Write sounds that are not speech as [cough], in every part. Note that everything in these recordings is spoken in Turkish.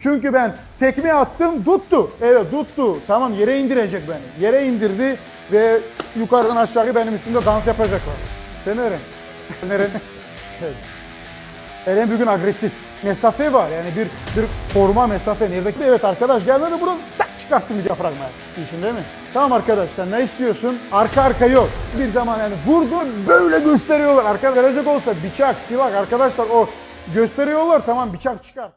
Çünkü ben tekme attım tuttu. Evet tuttu. Tamam yere indirecek beni. Yere indirdi ve yukarıdan aşağı benim üstümde dans yapacaklar. Değil mi Eren? [laughs] Eren? Evet. Eren bugün agresif. Mesafe var yani bir bir koruma mesafe. Neredeki evet arkadaş gelmedi buradan tak çıkarttım bir diyafragmayı. İyisin değil mi? Tamam arkadaş sen ne istiyorsun? Arka arka yok. Bir zaman yani vurdu böyle gösteriyorlar. Arka gelecek olsa bıçak, silah arkadaşlar o gösteriyorlar tamam bıçak çıkar.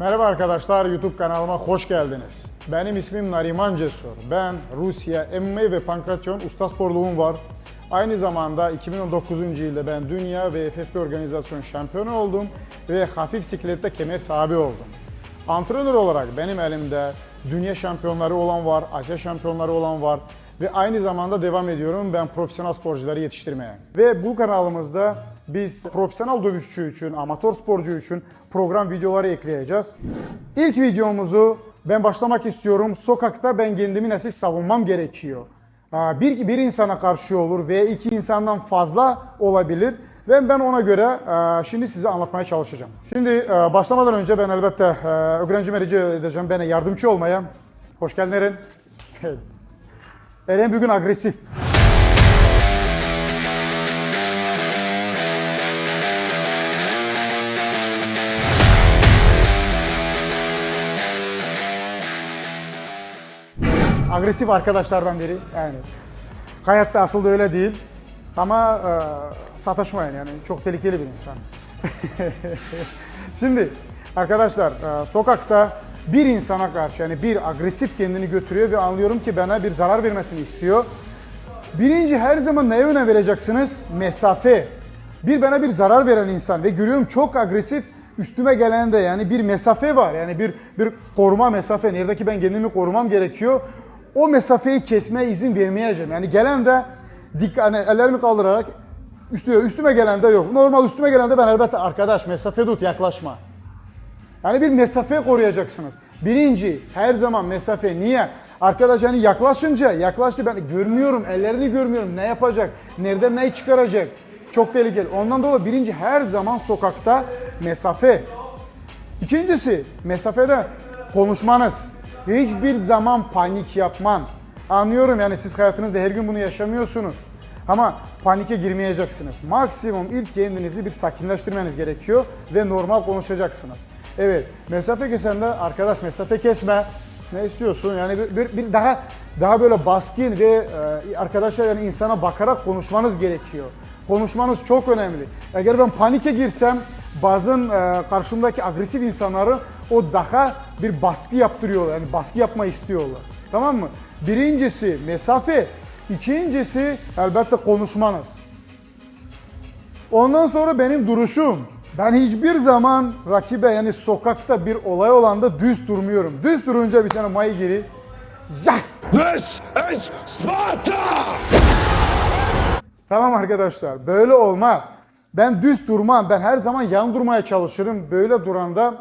Merhaba arkadaşlar, YouTube kanalıma hoş geldiniz. Benim ismim Nariman Cesur. Ben Rusya MMA ve Pankratyon usta sporluğum var. Aynı zamanda 2019 yılda ben dünya ve FFB organizasyon şampiyonu oldum ve hafif siklette kemer sahibi oldum. Antrenör olarak benim elimde dünya şampiyonları olan var, Asya şampiyonları olan var ve aynı zamanda devam ediyorum ben profesyonel sporcuları yetiştirmeye. Ve bu kanalımızda biz profesyonel dövüşçü için, amatör sporcu için program videoları ekleyeceğiz. İlk videomuzu ben başlamak istiyorum. Sokakta ben kendimi nasıl savunmam gerekiyor. Bir, bir insana karşı olur veya iki insandan fazla olabilir. Ve ben ona göre şimdi size anlatmaya çalışacağım. Şimdi başlamadan önce ben elbette öğrencime rica edeceğim bana yardımcı olmaya. Hoş geldin Eren. Eren bugün agresif. Agresif arkadaşlardan biri yani. Hayatta asıl da öyle değil. Ama e, sataşmayın yani çok tehlikeli bir insan. [laughs] Şimdi arkadaşlar e, sokakta bir insana karşı yani bir agresif kendini götürüyor ve anlıyorum ki bana bir zarar vermesini istiyor. Birinci her zaman neye önem vereceksiniz? Mesafe. Bir bana bir zarar veren insan ve görüyorum çok agresif üstüme gelen de yani bir mesafe var. Yani bir bir koruma mesafe. Neredeki ben kendimi korumam gerekiyor. O mesafeyi kesmeye izin vermeyeceğim. Yani gelen de dik hani ellerimi kaldırarak üstüme, üstüme gelen de yok. Normal üstüme gelen de ben elbette arkadaş mesafe tut yaklaşma. Yani bir mesafe koruyacaksınız. Birinci her zaman mesafe. Niye? Arkadaş yani yaklaşınca yaklaştı ben görmüyorum ellerini görmüyorum ne yapacak nerede ne çıkaracak çok tehlikeli. Ondan dolayı birinci her zaman sokakta mesafe. İkincisi mesafede konuşmanız. Hiçbir zaman panik yapman. Anlıyorum yani siz hayatınızda her gün bunu yaşamıyorsunuz. Ama panike girmeyeceksiniz. Maksimum ilk kendinizi bir sakinleştirmeniz gerekiyor ve normal konuşacaksınız. Evet, mesafe kesen de arkadaş mesafe kesme. Ne istiyorsun? Yani bir, bir, bir daha daha böyle baskın ve e, arkadaşlar yani insana bakarak konuşmanız gerekiyor. Konuşmanız çok önemli. Eğer ben panike girsem bazen e, karşımdaki agresif insanları o daha bir baskı yaptırıyorlar. Yani baskı yapma istiyorlar. Tamam mı? Birincisi mesafe. İkincisi elbette konuşmanız. Ondan sonra benim duruşum. Ben hiçbir zaman rakibe yani sokakta bir olay olanda düz durmuyorum. Düz durunca bir tane mayı giri. Ya! This is Sparta! Tamam arkadaşlar böyle olmaz. Ben düz durmam. Ben her zaman yan durmaya çalışırım. Böyle duranda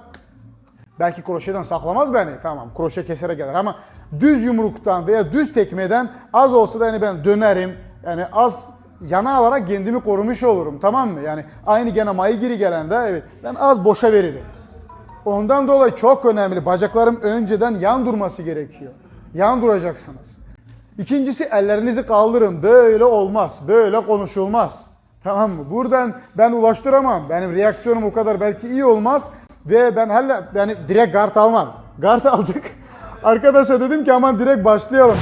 belki kroşeden saklamaz beni. Tamam kroşe kesere gelir ama düz yumruktan veya düz tekmeden az olsa da yani ben dönerim. Yani az yana alarak kendimi korumuş olurum tamam mı? Yani aynı gene mayı giri gelende evet ben az boşa veririm. Ondan dolayı çok önemli. Bacaklarım önceden yan durması gerekiyor. Yan duracaksınız. İkincisi ellerinizi kaldırın. Böyle olmaz. Böyle konuşulmaz. Tamam mı? Buradan ben ulaştıramam. Benim reaksiyonum o kadar belki iyi olmaz. Ve ben hala yani direkt guard almam. Guard aldık. Arkadaşa dedim ki aman direkt başlayalım.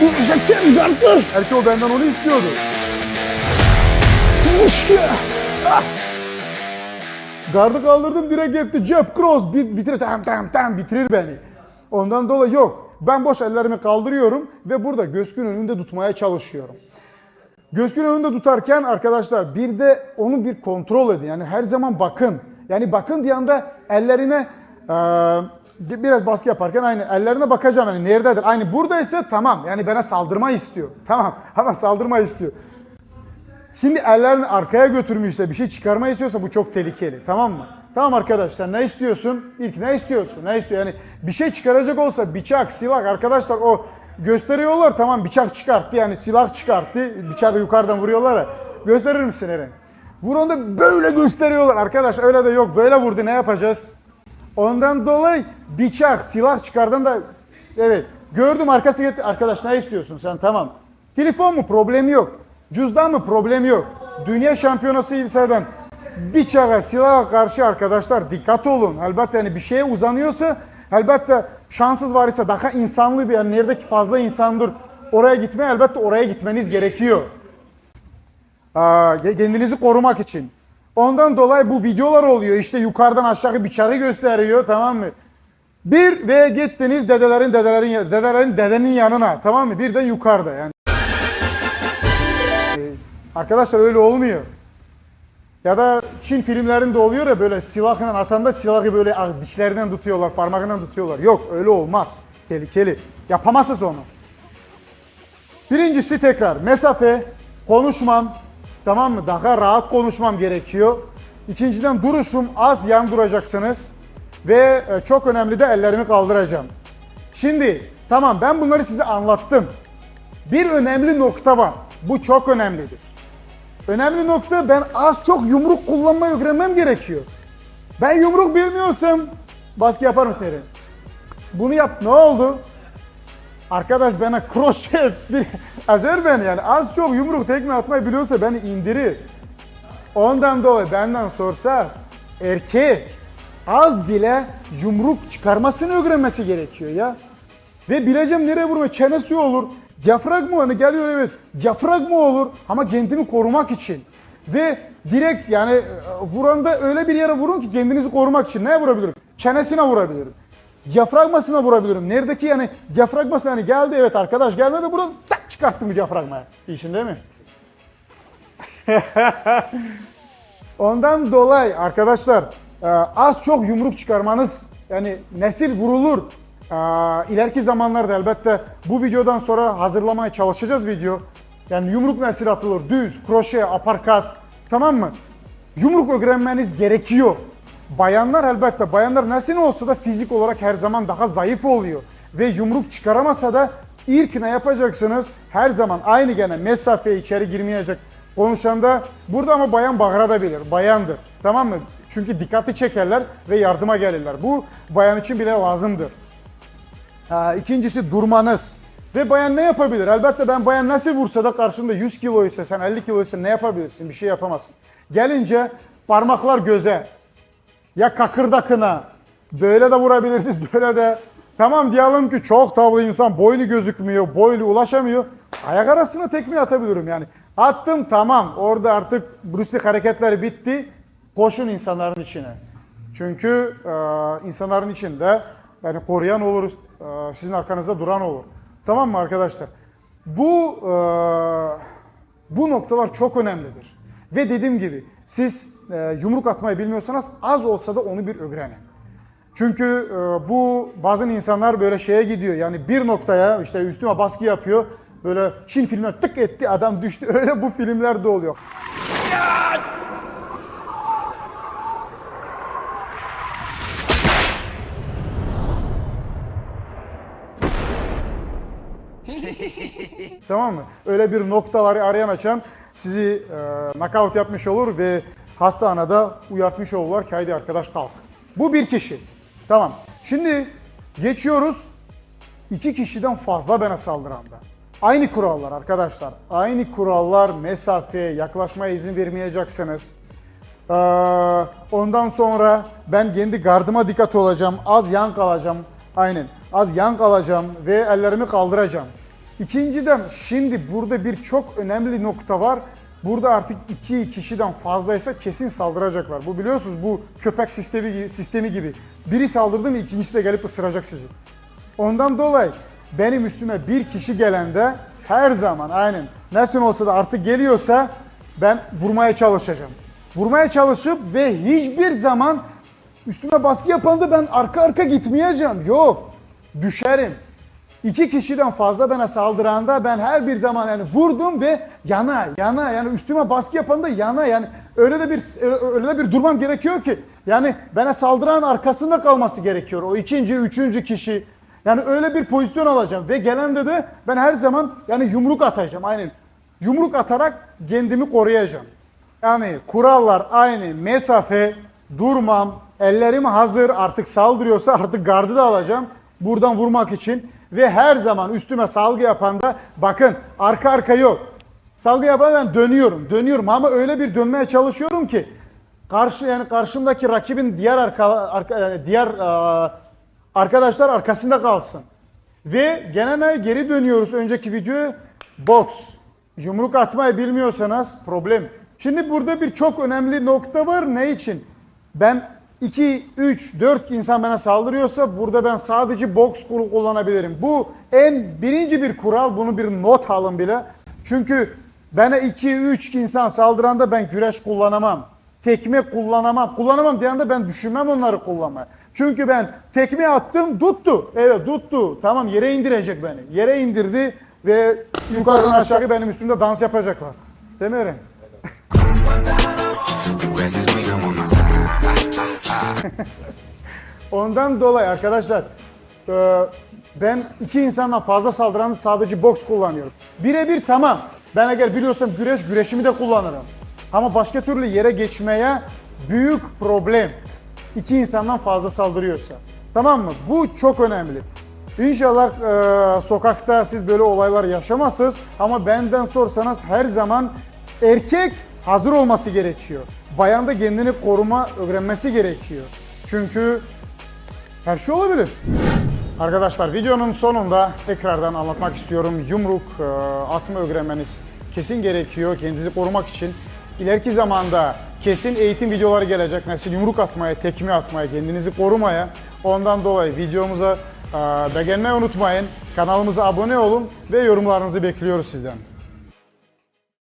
Bu jetten gardır! Belki o benden onu istiyordu. Gardı kaldırdım direkt gitti. Cep cross bit, bitirir. Tam tam tam bitirir beni. Ondan dolayı yok. Ben boş ellerimi kaldırıyorum ve burada göğsün önünde tutmaya çalışıyorum. Göğsün önünde tutarken arkadaşlar bir de onu bir kontrol edin. Yani her zaman bakın. Yani bakın diye anda ellerine eee, biraz baskı yaparken aynı ellerine bakacağım. Yani nerededir? Aynı buradaysa tamam. Yani bana saldırma istiyor. [laughs] Tamam ama saldırma istiyor. Şimdi ellerini arkaya götürmüşse bir şey çıkarmayı istiyorsa bu çok tehlikeli tamam mı? Tamam arkadaşlar ne istiyorsun? İlk ne istiyorsun? Ne istiyor? Yani bir şey çıkaracak olsa bıçak, silah arkadaşlar o gösteriyorlar tamam bıçak çıkarttı yani silah çıkarttı. Bıçağı yukarıdan vuruyorlar ya. Gösterir misin Eren? Vuranı böyle gösteriyorlar arkadaş öyle de yok böyle vurdu ne yapacağız? Ondan dolayı bıçak, silah çıkardan da evet gördüm arkası gitti. Arkadaş ne istiyorsun sen tamam. Telefon mu problem yok. Cüzdan mı problem yok. Dünya şampiyonası ilseden bıçağa, silaha karşı arkadaşlar dikkat olun. Elbette yani bir şeye uzanıyorsa elbette şanssız var ise daha insanlı bir yani neredeki fazla insandır oraya gitmeye elbette oraya gitmeniz gerekiyor. Aa, kendinizi korumak için. Ondan dolayı bu videolar oluyor. İşte yukarıdan aşağı bıçağı gösteriyor tamam mı? Bir ve gittiniz dedelerin dedelerin dedelerin dedenin yanına tamam mı? Bir de yukarıda yani. Ee, Arkadaşlar öyle olmuyor. Ya da Çin filmlerinde oluyor ya böyle silahla atanda silahı böyle dişlerinden tutuyorlar, parmağından tutuyorlar. Yok öyle olmaz. Tehlikeli. Yapamazsınız onu. Birincisi tekrar mesafe, konuşmam, tamam mı? Daha rahat konuşmam gerekiyor. İkinciden duruşum az yan duracaksınız. Ve e, çok önemli de ellerimi kaldıracağım. Şimdi tamam ben bunları size anlattım. Bir önemli nokta var. Bu çok önemlidir. Önemli nokta ben az çok yumruk kullanmayı öğrenmem gerekiyor. Ben yumruk bilmiyorsam baskı yapar mısın Eren? Bunu yap ne oldu? Arkadaş bana kroşe bir ezer beni yani az çok yumruk tekme atmayı biliyorsa beni indirir. Ondan dolayı benden sorsaz erkek az bile yumruk çıkarmasını öğrenmesi gerekiyor ya. Ve bileceğim nereye vurma çenesi olur. Diyafragma hani geliyor evet. Diyafragma olur ama kendimi korumak için. Ve direkt yani e, vuranda öyle bir yere vurun ki kendinizi korumak için. Neye vurabilirim? Çenesine vurabilirim. Diyafragmasına vurabilirim. Neredeki yani diyafragması hani geldi evet arkadaş gelmedi buradan tak çıkarttım bu diyafragmaya. İyisin değil mi? [laughs] Ondan dolayı arkadaşlar e, az çok yumruk çıkarmanız yani nesil vurulur. İleriki zamanlarda elbette bu videodan sonra hazırlamaya çalışacağız video. Yani yumruk nesil atılır, düz, kroşe, aparkat tamam mı? Yumruk öğrenmeniz gerekiyor. Bayanlar elbette bayanlar nesil olsa da fizik olarak her zaman daha zayıf oluyor. Ve yumruk çıkaramasa da ilk ne yapacaksınız? Her zaman aynı gene mesafeye içeri girmeyecek konuşanda burada ama bayan bağırabilir. Bayandır. Tamam mı? Çünkü dikkati çekerler ve yardıma gelirler. Bu bayan için bile lazımdır. İkincisi durmanız. Ve bayan ne yapabilir? Elbette ben bayan nasıl vursa da karşında 100 kilo ise sen 50 kilo ise ne yapabilirsin? Bir şey yapamazsın. Gelince parmaklar göze. Ya kakırdakına. Böyle de vurabilirsiniz [laughs] böyle de. Tamam diyelim ki çok tavlı insan boynu gözükmüyor, boylu ulaşamıyor. Ayak arasına tekme atabilirim yani. Attım tamam orada artık Bruce Lee hareketleri bitti. Koşun insanların içine. Çünkü e, insanların içinde yani koruyan olur, e, sizin arkanızda duran olur. Tamam mı arkadaşlar? Bu e, bu noktalar çok önemlidir. Ve dediğim gibi siz e, yumruk atmayı bilmiyorsanız az olsa da onu bir öğrenin. Çünkü e, bu bazen insanlar böyle şeye gidiyor yani bir noktaya işte üstüme baskı yapıyor. Böyle Çin filmler tık etti adam düştü [laughs] öyle bu filmlerde oluyor. [laughs] Tamam mı? Öyle bir noktaları arayan açan sizi e, knockout yapmış olur ve hastanede uyartmış olurlar ki haydi arkadaş kalk. Bu bir kişi. Tamam. Şimdi geçiyoruz iki kişiden fazla bana saldıranda. Aynı kurallar arkadaşlar. Aynı kurallar mesafeye yaklaşmaya izin vermeyeceksiniz. Ee, ondan sonra ben kendi gardıma dikkat olacağım. Az yan kalacağım. Aynen. Az yan kalacağım ve ellerimi kaldıracağım. İkinciden şimdi burada bir çok önemli nokta var. Burada artık iki kişiden fazlaysa kesin saldıracaklar. Bu biliyorsunuz bu köpek sistemi sistemi gibi. Biri saldırdı mı ikincisi de gelip ısıracak sizi. Ondan dolayı benim üstüme bir kişi gelende her zaman aynen nasıl olsa da artık geliyorsa ben vurmaya çalışacağım. Vurmaya çalışıp ve hiçbir zaman üstüme baskı yapan da ben arka arka gitmeyeceğim. Yok. Düşerim. İki kişiden fazla bana saldıranda ben her bir zaman yani vurdum ve yana yana yani üstüme baskı yapan da yana yani öyle de bir öyle de bir durmam gerekiyor ki yani bana saldıran arkasında kalması gerekiyor o ikinci üçüncü kişi. Yani öyle bir pozisyon alacağım ve gelende de ben her zaman yani yumruk atacağım aynen. Yumruk atarak kendimi koruyacağım. Yani kurallar aynı mesafe durmam ellerim hazır artık saldırıyorsa artık gardı da alacağım buradan vurmak için ve her zaman üstüme salgı yapan da bakın arka arka yok. Salgı yapan ben dönüyorum dönüyorum ama öyle bir dönmeye çalışıyorum ki karşı yani karşımdaki rakibin diğer arka, arka yani diğer aa, arkadaşlar arkasında kalsın. Ve gene geri dönüyoruz önceki videoya. Boks. Yumruk atmayı bilmiyorsanız problem. Şimdi burada bir çok önemli nokta var. Ne için? Ben 2, 3, 4 insan bana saldırıyorsa burada ben sadece boks kul- kullanabilirim. Bu en birinci bir kural. Bunu bir not alın bile. Çünkü bana 2, 3 insan saldıranda ben güreş kullanamam. Tekme kullanamam. Kullanamam diyen de ben düşünmem onları kullanmaya. Çünkü ben tekme attım tuttu. Evet tuttu. Tamam yere indirecek beni. Yere indirdi ve yukarıdan aşağı benim üstümde dans yapacaklar. Değil mi Eren? [laughs] Ondan dolayı arkadaşlar e, ben iki insandan fazla saldıran sadece boks kullanıyorum. Birebir tamam. Ben eğer biliyorsam güreş, güreşimi de kullanırım. Ama başka türlü yere geçmeye büyük problem. İki insandan fazla saldırıyorsa. Tamam mı? Bu çok önemli. İnşallah e, sokakta siz böyle olaylar yaşamazsınız ama benden sorsanız her zaman erkek hazır olması gerekiyor. Bayan da kendini koruma öğrenmesi gerekiyor. Çünkü her şey olabilir. Arkadaşlar videonun sonunda tekrardan anlatmak istiyorum. Yumruk e, atma öğrenmeniz kesin gerekiyor kendinizi korumak için. İleriki zamanda kesin eğitim videoları gelecek. Nasıl yumruk atmaya, tekme atmaya, kendinizi korumaya. Ondan dolayı videomuza e, beğenmeyi unutmayın. Kanalımıza abone olun ve yorumlarınızı bekliyoruz sizden.